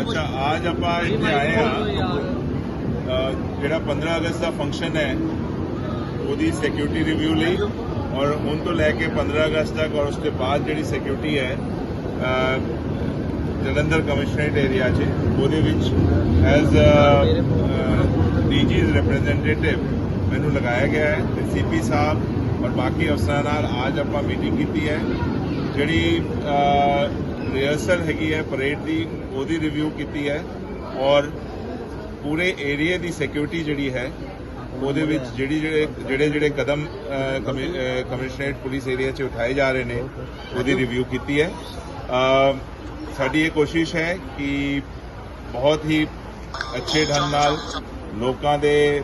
ਅੱਛਾ ਅੱਜ ਆਪਾਂ ਇੱਥੇ ਆਏ ਆ ਜਿਹੜਾ 15 ਅਗਸਤ ਦਾ ਫੰਕਸ਼ਨ ਹੈ, ਉਹਦੀ ਸਿਕਿਉਰਿਟੀ ਰਿਵਿਊ ਲਈ। ਔਰ ਹੁਣ ਤੋਂ ਲੈ ਕੇ 15 ਅਗਸਤ ਤੱਕ, ਔਰ ਉਸ ਤੋਂ ਬਾਅਦ ਜਿਹੜੀ ਸਿਕਿਉਰਿਟੀ ਹੈ ਜਲੰਧਰ ਕਮਿਸ਼ਨਰੇਟ ਏਰੀਆ 'ਚ, ਉਹਦੇ ਵਿੱਚ ਐਜ਼ ਡੀਜੀਜ਼ ਰਿਪਰੈਜ਼ੈਂਟੇਟਿਵ ਮੈਨੂੰ ਲਗਾਇਆ ਗਿਆ ਹੈ, ਤੇ ਸੀਪੀ ਸਾਹਿਬ ਔਰ ਬਾਕੀ ਅਫਸਰਾਂ ਨਾਲ ਅੱਜ ਆਪਾਂ ਮੀਟਿੰਗ ਕੀਤੀ ਹੈ, ਜਿਹੜੀ ਰਿਹਰਸਲ ਹੈਗੀ ਹੈ ਪਰੇਡ ਦੀ, ਉਹਦੀ ਰਿਵਿਊ ਕੀਤੀ ਹੈ ਔਰ ਪੂਰੇ ਏਰੀਆ ਦੀ ਸਿਕਿਉਰਿਟੀ ਜਿਹੜੀ ਹੈ, ਉਹਦੇ ਵਿੱਚ ਜਿਹੜੀ ਜਿਹੜੇ ਜਿਹੜੇ ਜਿਹੜੇ ਕਦਮ ਕਮਿ- ਕਮਿਸ਼ਨਰੇਟ ਪੁਲਿਸ ਏਰੀਆ 'ਚ ਉਠਾਏ ਜਾ ਰਹੇ ਨੇ, ਉਹਦੀ ਰਿਵਿਊ ਕੀਤੀ ਹੈ। ਸਾਡੀ ਇਹ ਕੋਸ਼ਿਸ਼ ਹੈ ਕਿ ਬਹੁਤ ਹੀ ਅੱਛੇ ਢੰਗ ਨਾਲ ਲੋਕਾਂ ਦੇ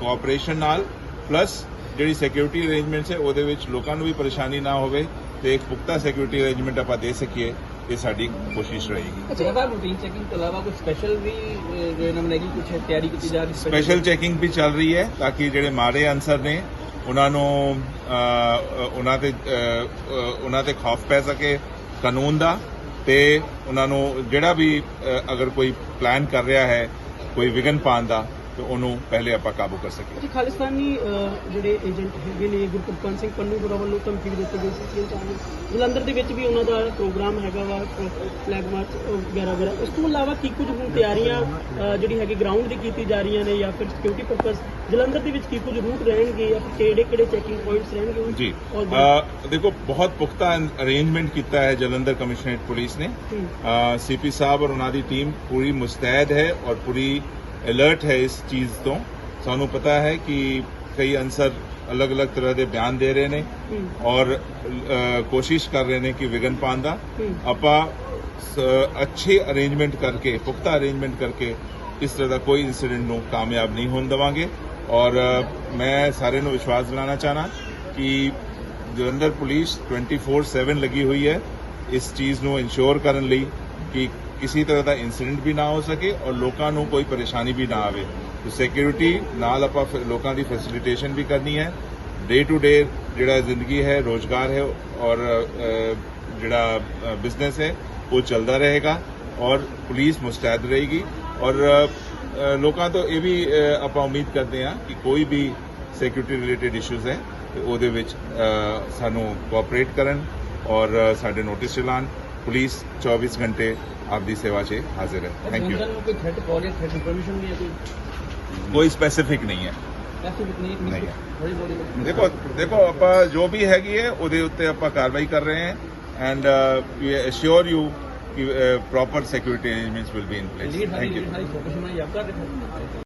ਕੋਆਪਰੇਸ਼ਨ ਨਾਲ ਪਲੱਸ ਜਿਹੜੀ ਸਿਕਿਉਰਿਟੀ ਅਰੇਂਜਮੈਂਟਸ ਹੈ, ਉਹਦੇ ਵਿੱਚ ਲੋਕਾਂ ਨੂੰ ਵੀ ਪਰੇਸ਼ਾਨੀ ਨਾ ਹੋਵੇ। ਤੇ ਇੱਕ ਪੁਖਤਾ ਸਿਕਿਉਰਿਟੀ ਅਰੇਂਜਮੈਂਟ ਆਪਾਂ ਦੇ ਸਕੀਏ ਇਹ ਸਾਡੀ ਕੋਸ਼ਿਸ਼ ਰਹੇਗੀ। ਅੱਛਾ ਇਹਦਾ ਰੂਟੀਨ ਚੈਕਿੰਗ ਤੋਂ ਇਲਾਵਾ ਕੋਈ ਸਪੈਸ਼ਲ ਵੀ ਜੋ ਇਹਨਾਂ ਨੇ ਕੁਝ ਤਿਆਰੀ ਕੀਤੀ ਜਾ ਰਹੀ ਸਪੈਸ਼ਲ ਚੈਕਿੰਗ ਵੀ ਚੱਲ ਰਹੀ ਹੈ ਤਾਂ ਕਿ ਜਿਹੜੇ ਮਾੜੇ ਅਨਸਰ ਨੇ ਉਹਨਾਂ ਨੂੰ ਉਹਨਾਂ ਤੇ ਉਹਨਾਂ ਤੇ ਖੌਫ ਪੈ ਸਕੇ ਕਾਨੂੰਨ ਦਾ ਤੇ ਉਹਨਾਂ ਨੂੰ ਜਿਹੜਾ ਵੀ ਅਗਰ ਕੋਈ ਪਲਾਨ ਕਰ ਰਿਹਾ ਹੈ ਕੋਈ ਵਿਗਨ ਪਾਉਣ ਦਾ ਤੇ ਉਹਨੂੰ ਪਹਿਲੇ ਆਪਾਂ ਕਾਬੂ ਕਰ ਸਕੀਏ। ਜੀ ਖਾਲਿਸਤਾਨੀ ਜਿਹੜੇ ਏਜੰਟ ਹੈਗੇ ਨੇ ਗੁਰਪ੍ਰੀਤ ਸਿੰਘ ਪੰਨੂ ਗੁਰਾ ਵੱਲੋਂ ਧਮਕੀ ਦਿੱਤੀ ਗਈ ਸੀ ਸਾਹਿਬ ਨੂੰ। ਜਲੰਧਰ ਦੇ ਵਿੱਚ ਵੀ ਉਹਨਾਂ ਦਾ ਪ੍ਰੋਗਰਾਮ ਹੈਗਾ ਵਾ ਫਲੈਗ ਮਾਰਚ ਵਗੈਰਾ ਵਗੈਰਾ ਇਸ ਤੋਂ ਇਲਾਵਾ ਕੀ ਕੁਝ ਹੁਣ ਤਿਆਰੀਆਂ ਜਿਹੜੀ ਹੈਗੀ ਗਰਾਊਂਡ ਦੀ ਕੀਤੀ ਜਾ ਰਹੀਆਂ ਨੇ ਜਾਂ ਫਿਰ ਸਿਕਿਉਰਿਟੀ ਪਰਪਸ ਜਲੰਧਰ ਦੇ ਵਿੱਚ ਕੀ ਕੁਝ ਰੂਟ ਰਹਿਣਗੇ ਜਾਂ ਕਿਹੜੇ ਕਿਹੜੇ ਚੈਕਿੰਗ ਪੁਆਇੰਟਸ ਰਹਿਣਗੇ ਜੀ ਦੇਖੋ ਬਹੁਤ ਪੁਖਤਾ ਅਰੇਂਜਮੈਂਟ ਕੀਤਾ ਹੈ ਜਲੰਧਰ ਕਮਿਸ਼ਨਰੇਟ ਪੁਲਿਸ ਨੇ। ਸੀਪੀ ਸਾਹਿਬ ਔਰ ਉਹਨਾਂ ਦੀ ਟੀਮ ਪੂਰੀ ਮੁਸਤੈਦ ਹੈ ਔਰ ਪੂਰੀ ਅਲਰਟ ਹੈ ਇਸ ਚੀਜ਼ ਤੋਂ ਸਾਨੂੰ ਪਤਾ ਹੈ ਕਿ ਕਈ ਅਨਸਰ ਅਲੱਗ-ਅਲੱਗ ਤਰ੍ਹਾਂ ਦੇ ਬਿਆਨ ਦੇ ਰਹੇ ਨੇ। ਔਰ ਕੋਸ਼ਿਸ਼ ਕਰ ਰਹੇ ਨੇ ਕਿ ਵਿਗਨ ਪਾਉਣ ਦਾ। ਆਪਾਂ ਅੱਛੇ ਅਰੇਂਜਮੈਂਟ ਕਰਕੇ ਪੁਖਤਾ ਅਰੇਂਜਮੈਂਟ ਕਰਕੇ ਇਸ ਤਰ੍ਹਾਂ ਦਾ ਕੋਈ ਇਨਸੀਡੈਂਟ ਨੂੰ ਕਾਮਯਾਬ ਨਹੀਂ ਹੋਣ ਦੇਵਾਂਗੇ ਔਰ ਮੈਂ ਸਾਰਿਆਂ ਨੂੰ ਵਿਸ਼ਵਾਸ ਦਿਲਾਣਾ ਚਾਹਨਾ ਕਿ ਜਲੰਧਰ ਪੁਲਿਸ 24/7 ਲੱਗੀ ਹੋਈ ਹੈ ਇਸ ਚੀਜ਼ ਨੂੰ ਇਨਸ਼ੋਰ ਕਰਨ ਲਈ ਕਿ ਕਿਸੇ ਤਰ੍ਹਾਂ ਦਾ ਇਨਸੀਡੈਂਟ ਵੀ ਨਾ ਹੋ ਸਕੇ ਔਰ ਲੋਕਾਂ ਨੂੰ ਕੋਈ ਪਰੇਸ਼ਾਨੀ ਵੀ ਨਾ ਆਵੇ। ਤੇ ਸਿਕਿਉਰਿਟੀ ਨਾਲ ਆਪਾਂ ਲੋਕਾਂ ਦੀ ਫੈਸਿਲਿਟੇਸ਼ਨ ਵੀ ਕਰਨੀ ਹੈ। ਡੇ ਟੂ ਡੇ ਜਿਹੜਾ ਜ਼ਿੰਦਗੀ ਹੈ, ਰੋਜ਼ਗਾਰ ਹੈ ਔਰ ਜਿਹੜਾ ਬਿਜ਼ਨਸ ਹੈ, ਉਹ ਚੱਲਦਾ ਰਹੇਗਾ ਔਰ ਪੁਲਿਸ ਮੁਸਤੈਦ ਰਹੇਗੀ ਔਰ ਲੋਕਾਂ ਤੋਂ ਇਹ ਵੀ ਆਪਾਂ ਉਮੀਦ ਕਰਦੇ ਹਾਂ ਕਿ ਕੋਈ ਵੀ ਸਿਕਿਉਰਿਟੀ ਰਿਲੇਟਡ ਇਸ਼ੂਜ਼ ਹੈ, ਤੇ ਉਹਦੇ ਵਿੱਚ ਸਾਨੂੰ ਕੋਆਪਰੇਟ ਕਰਨ ਔਰ ਸਾਡੇ ਨੋਟਿਸ ਚਲਾਨ ਪੁਲਿਸ 24 ਘੰਟੇ ਆਪਦੀ ਸੇਵਾ 'ਚ ਹਾਜ਼ਰ ਹੈ ਥੈਂਕ ਯੂ ਜਲੰਧਰ ਨੂੰ ਕੋਈ ਥ੍ਰੈਟ ਕਾਲ ਜਾਂ ਥ੍ਰੈਟ ਇਨਫੋਰਮੇਸ਼ਨ ਵੀ ਹੈ ਕੋਈ ਕੋਈ ਸਪੈਸੀਫਿਕ ਨਹੀਂ ਹੈ ਐਸੀ ਨਹੀਂ ਨਹੀਂ ਹੈ। ਥੋੜੀ ਬੋਲੀ ਦੇਖੋ ਦੇਖੋ ਆਪਾਂ ਜੋ ਵੀ ਹੈਗੀ ਹੈ ਉਹਦੇ ਉੱਤੇ ਆਪਾਂ ਕਾਰਵਾਈ ਕਰ ਰਹੇ ਹਾਂ ਐਂਡ ਵੀ ਅਸ਼ੋਰ ਯੂ ਕਿ proper security arrangements will be in place lead ਸਾਡੀ ਥੈਂਕ ਯੂ